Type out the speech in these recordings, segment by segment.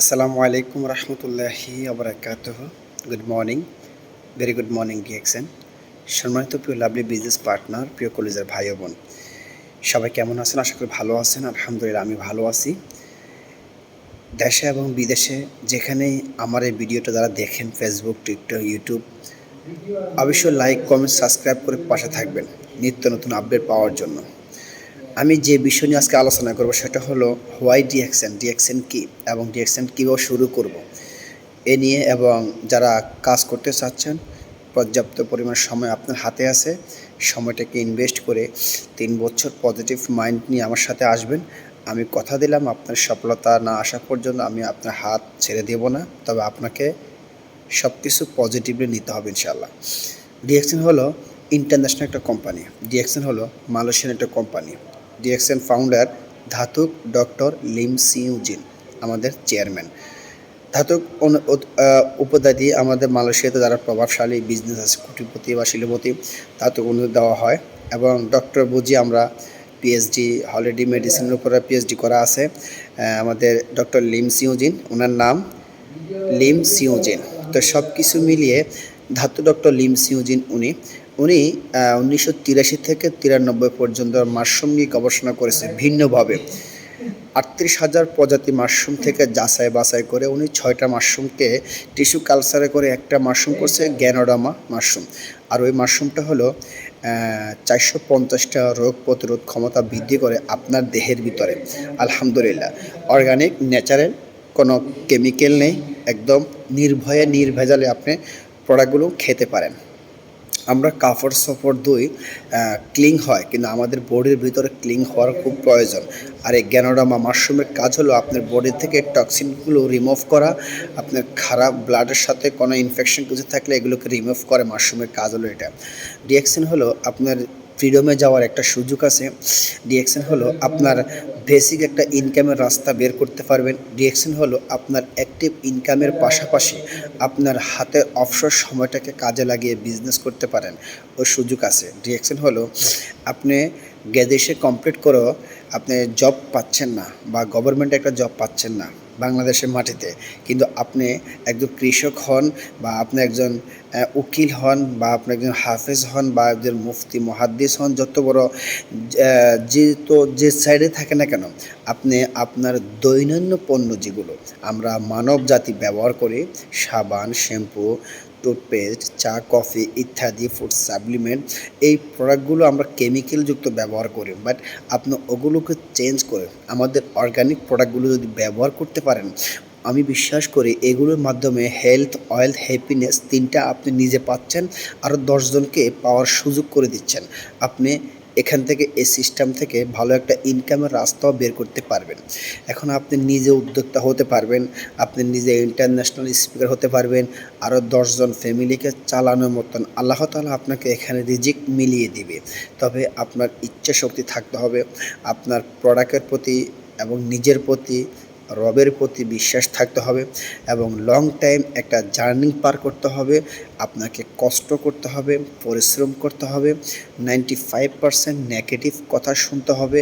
আসসালামু আলাইকুম রহমতুল্লাহি আবরাকাতহ। Good morning very good morning ডিএক্সেন সম্মানিত প্রিয় লাভলি বিজনেস পার্টনার প্রিয় কলেজের ভাই বোন, সবাই কেমন আছেন? আশা করি ভালো আছেন। আলহামদুলিল্লাহ, আমি ভালো আছি। দেশে এবং বিদেশে যেখানেই আমার এই ভিডিওটা যারা দেখেন ফেসবুক টিকটক ইউটিউব অবশ্যই লাইক কমেন্ট সাবস্ক্রাইব করে পাশে থাকবেন। নিত্য নতুন আপডেট পাওয়ার জন্য। আমি যে বিষয় নিয়ে আজকে আলোচনা করব সেটা হলো হোয়াই ডিএক্সেন ডিএক্সেন কী এবং ডিএক্সেন কীভাবে শুরু করব? এ নিয়ে এবং যারা কাজ করতে চাচ্ছেন, পর্যাপ্ত পরিমাণ সময় আপনার হাতে আছে, সময়টাকে ইনভেস্ট করে তিন বছর পজিটিভ মাইন্ড নিয়ে আমার সাথে আসবেন। আমি কথা দিলাম, আপনার সফলতা না আসা পর্যন্ত আমি আপনার হাত ছেড়ে দেব না, তবে আপনাকে সব কিছু পজিটিভলি নিতে হবে ইনশাল্লাহ ডিএক্সেন হলো ইন্টারন্যাশনাল একটা কোম্পানি ডিএক্সেন হলো মালয়েশিয়ান একটা company DXN founder Datuk doctor Lim Siow Jin, আমাদের চেয়ারম্যান ধাতুক উপাধি আমাদের মালয়েশিয়াতে যারা প্রভাবশালী বিজনেস আছে কোটিপতি বা শিল্পপতি ধাতুক অনুদান দেওয়া হয় এবং ডক্টর বুঝি আমরা পিএইচডি হলিডে মেডিসিনের উপরে পিএইচডি করা আছে। আমাদের ডক্টর লিম সিউজিন ওনার নাম লিম সিউজিন। তো সব কিছু মিলিয়ে ধাতু ডক্টর লিম সিউজিন উনি উনি উনিশশো তিরাশি থেকে তিরানব্বই পর্যন্ত মাশরুম নিয়ে গবেষণা করেছে ভিন্নভাবে। আটত্রিশ হাজার প্রজাতি মাশরুম থেকে যাচাই বাছাই করে উনি ছয়টা মাশরুমকে টিস্যু কালচারে করে একটা মাশরুম করছে, গ্যানোডামা মাশরুম। আর ওই মাশরুমটা হলো চারশো পঞ্চাশটা রোগ প্রতিরোধ ক্ষমতা বৃদ্ধি করে আপনার দেহের ভিতরে। আলহামদুলিল্লাহ। অর্গানিক, ন্যাচারাল, কোনো কেমিক্যাল নেই, একদম নির্ভয়ে, নির্ভেজালে আপনি প্রোডাক্টগুলো খেতে পারেন। আমরা কাফর সফর দুই ক্লিং হয়, কিন্তু আমাদের বডির ভিতরে ক্লিং হওয়ার খুব প্রয়োজন। আর এই গ্যানোডামা মাশরুমের কাজ হলো আপনার বডি থেকে টক্সিনগুলো রিমুভ করা, আপনার খারাপ ব্লাডের সাথে কোনো ইনফেকশন কিছু থাকলে এগুলোকে রিমুভ করে মাশরুমের কাজ হলো এটা। ডিএক্সিন হলো আপনার ফ্রিডমে যাওয়ার একটা সুযোগ আছে। ডিএকশন হলো আপনার বেসিক একটা ইনকামের রাস্তা বের করতে পারবেন। ডিএকশন হলো আপনার অ্যাক্টিভ ইনকামের পাশাপাশি আপনার হাতে অবসর সময়টাকে কাজে লাগিয়ে বিজনেস করতে পারেন। ওই সুযোগ আছে। ডিএকশন হলো আপনি গ্যাদেশে কমপ্লিট করেও আপনি জব পাচ্ছেন না বা গভর্নমেন্ট একটা জব পাচ্ছেন না বাংলাদেশের মাটিতে। কিন্তু আপনি একজন কৃষক হন বা আপনি একজন উকিল হন বা আপনি একজন হাফেজ হন বা একজন মুফতি, মহাদ্দিস হন, যত বড় যে তো যে সাইডে থাকে না কেন, আপনি আপনার দৈনন্দিন পণ্য যেগুলো আমরা মানব জাতি ব্যবহার করি, সাবান, শ্যাম্পু টুথপেস্ট, চা, কফি ইত্যাদি ফুড সাপ্লিমেন্ট এই প্রোডাক্টগুলো আমরা কেমিক্যালযুক্ত ব্যবহার করি। বাট আপনি ওগুলোকে চেঞ্জ করে আমাদের অর্গানিক প্রোডাক্টগুলো যদি ব্যবহার করতে পারেন, আমি বিশ্বাস করি এগুলোর মাধ্যমে হেলথ ওয়েলথ হ্যাপিনেস তিনটা আপনি নিজে পাচ্ছেন আরও দশজনকে পাওয়ার সুযোগ করে দিচ্ছেন। আপনি এখান থেকে এই সিস্টেম থেকে ভালো একটা ইনকামের রাস্তাও বের করতে পারবেন। এখন আপনি নিজে উদ্যোক্তা হতে পারবেন, আপনি নিজে ইন্টারন্যাশনাল স্পিকার হতে পারবেন আরও দশজন ফ্যামিলিকে চালানোর মতন আল্লাহ তালা আপনাকে এখানে রিজিক মিলিয়ে দিবে। তবে আপনার ইচ্ছা শক্তি থাকতে হবে, আপনার প্রোডাক্টের প্রতি এবং নিজের প্রতি রবের প্রতি বিশ্বাস থাকতে হবে এবং লং টাইম একটা জার্নি পার করতে হবে, আপনাকে কষ্ট করতে হবে, পরিশ্রম করতে হবে নাইনটি ফাইভ পারসেন্ট নেগেটিভ কথা শুনতে হবে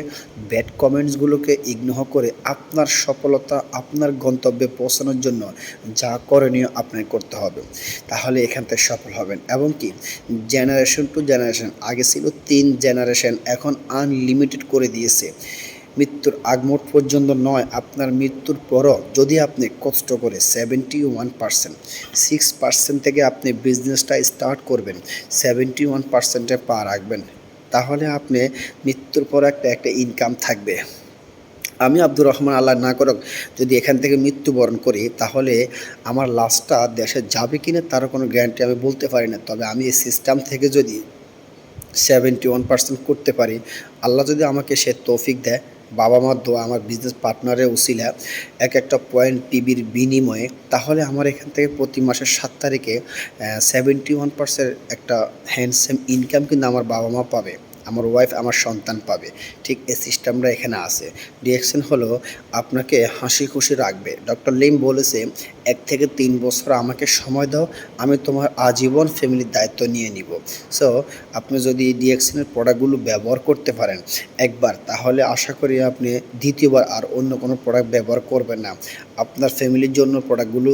ব্যাড কমেন্টসগুলোকে ইগনোর করে আপনার সফলতা, আপনার গন্তব্যে পৌঁছানোর জন্য যা করণীয় আপনাকে করতে হবে, তাহলে এখান থেকে সফল হবেন। এবং কি জেনারেশন টু জেনারেশন আগে ছিল তিন জেনারেশন এখন আনলিমিটেড করে দিয়েছে। মৃত্যুর আগমুট পর্যন্ত নয়, আপনার মৃত্যুর পরও যদি আপনি কষ্ট করে seventy one percent six percent থেকে আপনি বিজনেসটা স্টার্ট করবেন সেভেন্টি ওয়ান পার্সেন্টে পা রাখবেন, তাহলে আপনি মৃত্যুর পর একটা একটা ইনকাম থাকবে। আমি আব্দুর রহমান আল্লাহ না করক, যদি এখান থেকে মৃত্যুবরণ করি, তাহলে আমার লাশটা দেশে যাবে কি না তারও কোনো গ্যারান্টি আমি বলতে পারি না। তবে আমি এই সিস্টেম থেকে যদি সেভেন্টি ওয়ান পার্সেন্ট করতে পারি, আল্লাহ যদি আমাকে সে তৌফিক দেয় বাবা মার দোয়া আমার বিজনেস পার্টনারের উসিলা এক একটা পয়েন্ট টিভির বিনিময়ে। তাহলে আমার এখান থেকে প্রতি মাসের সাত তারিখে সেভেন্টি ওয়ান পার্সেন্ট একটা হ্যান্ডসেম ইনকাম কিন্তু আমার বাবা মা পাবে। আমার ওয়াইফ আমার সন্তান পাবে। ঠিক এই সিস্টেমটা এখানে আছে। ডিএক্সেন হলো, আপনাকে হাসি খুশি রাখবে। ডক্টর লিম বলেছে, এক থেকে তিন বছর আমাকে সময় দাও, আমি তোমার আজীবন ফ্যামিলির দায়িত্ব নিয়ে নিব। সো আপনি যদি ডিএক্সেনের প্রোডাক্টগুলো ব্যবহার করতে পারেন একবার, তাহলে আশা করি আপনি দ্বিতীয়বার আর অন্য কোনো প্রোডাক্ট ব্যবহার করবেন না। আপনার ফ্যামিলির জন্য প্রোডাক্টগুলো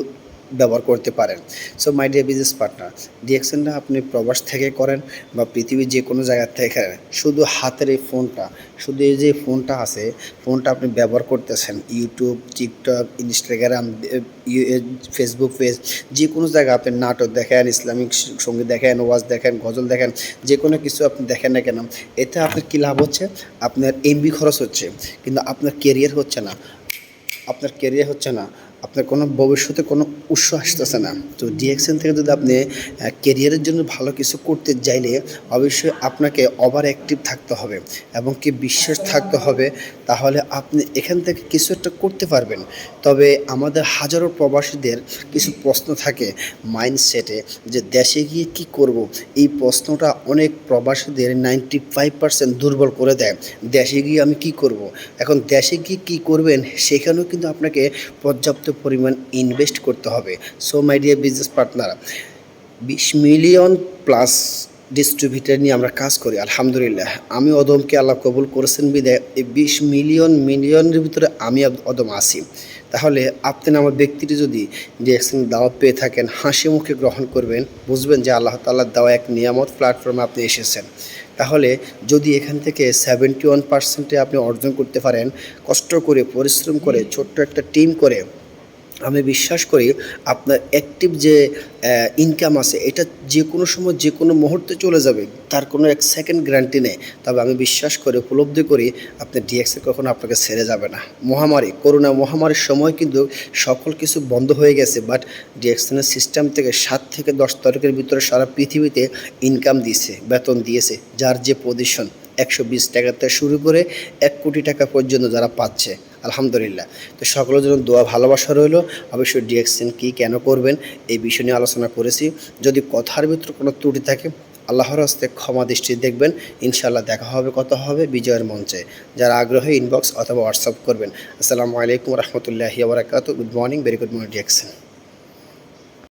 ব্যবহার করতে পারেন। So my dear business partner ডিএক্সেনটা আপনি প্রবাস থেকে করেন বা পৃথিবীর যে কোনো জায়গা থেকে করেন শুধু হাতের এই ফোনটা, শুধু এই যে ফোনটা আছে, ফোনটা আপনি ব্যবহার করতেছেন YouTube TikTok Instagram Facebook page যে কোনো জায়গায় আপনি নাটক দেখেন, ইসলামিক সংগীত দেখেন, ওয়াজ দেখেন, গজল দেখেন, যে কোনো কিছু আপনি দেখেন না কেন, এতে আপনার কী লাভ হচ্ছে? আপনার এমবি খরচ হচ্ছে, কিন্তু আপনার কেরিয়ার হচ্ছে না। আপনার কেরিয়ার হচ্ছে না। আপনার কোনো ভবিষ্যতে কোনো উৎস আসতেছে না। তো ডিএক্সএন থেকে যদি আপনি কেরিয়ারের জন্য ভালো কিছু করতে চাইলে অবশ্যই আপনাকে ওভার অ্যাক্টিভ থাকতে হবে এবং কি বিশ্বাস থাকতে হবে, তাহলে আপনি এখান থেকে কিছু একটা করতে পারবেন। তবে আমাদের হাজারো প্রবাসীদের কিছু প্রশ্ন থাকে মাইন্ডসেটে যে দেশে গিয়ে কি করব? এই প্রশ্নটা অনেক প্রবাসীদের নাইনটি ফাইভ পার্সেন্ট দুর্বল করে দেয়। দেশে গিয়ে আমি কি করব? এখন দেশে গিয়ে কী করবেন, সেখানেও কিন্তু আপনাকে পর্যাপ্ত পরিমাণ ইনভেস্ট করতে হবে। So my dear business partner বিশ মিলিয়ন প্লাস ডিস্ট্রিবিউটার নিয়ে আমরা কাজ করি, আলহামদুলিল্লাহ। আমি অদমকে আল্লাহ কবুল করেছেন, বিদায়। এই বিশ মিলিয়ন মিলিয়নের ভিতরে আমি অদম আসি তাহলে আপনি আমার ব্যক্তিটি যদি ডিএক্সএন দাওয়াত পেয়ে থাকেন, হাসি মুখে গ্রহণ করবেন, বুঝবেন যে আল্লাহ তাল্লাহ দেওয়া এক নিয়ামত প্ল্যাটফর্মে আপনি এসেছেন। তাহলে যদি এখান থেকে সেভেন্টি ওয়ান পার্সেন্টে আপনি অর্জন করতে পারেন, কষ্ট করে, পরিশ্রম করে, ছোট্ট একটা টিম করে আমি বিশ্বাস করি আপনার অ্যাক্টিভ যে ইনকাম আছে, এটা যে কোনো সময়, যে কোনো মুহূর্তে চলে যাবে, তার কোনো এক সেকেন্ড গ্যারান্টি নেই। তবে আমি বিশ্বাস করি, উপলব্ধি করি আপনার ডিএক্সে কখনো আপনাকে ছেড়ে যাবে না। মহামারী, করোনা মহামারীর সময় কিন্তু সকল কিছু বন্ধ হয়ে গেছে বাট ডিএক্সনের সিস্টেম থেকে সাত থেকে দশ তারিখের ভিতরে সারা পৃথিবীতে ইনকাম দিয়েছে, বেতন দিয়েছে, যার যে পজিশন একশো বিশ টাকা থেকে শুরু করে এক কোটি টাকা পর্যন্ত যারা পাচ্ছে, আলহামদুলিল্লাহ। তো সকলের জন্য দোয়া, ভালোবাসা রইল। অবশ্যই ডিএক্সেন কী কেন করবেন এই বিষয় নিয়ে আলোচনা করেছি। যদি কথার ভিতরে কোনো ত্রুটি থাকে, আল্লাহর হস্তে ক্ষমা দৃষ্টি দেখবেন। ইনশাল্লাহ দেখা হবে কত হবে বিজয়ের মঞ্চে। যারা আগ্রহী ইনবক্স অথবা হোয়াটসঅ্যাপ করবেন। আসসালামু আলাইকুম রহমতুল্লাহি আবরাকাত good morning very good morning DXN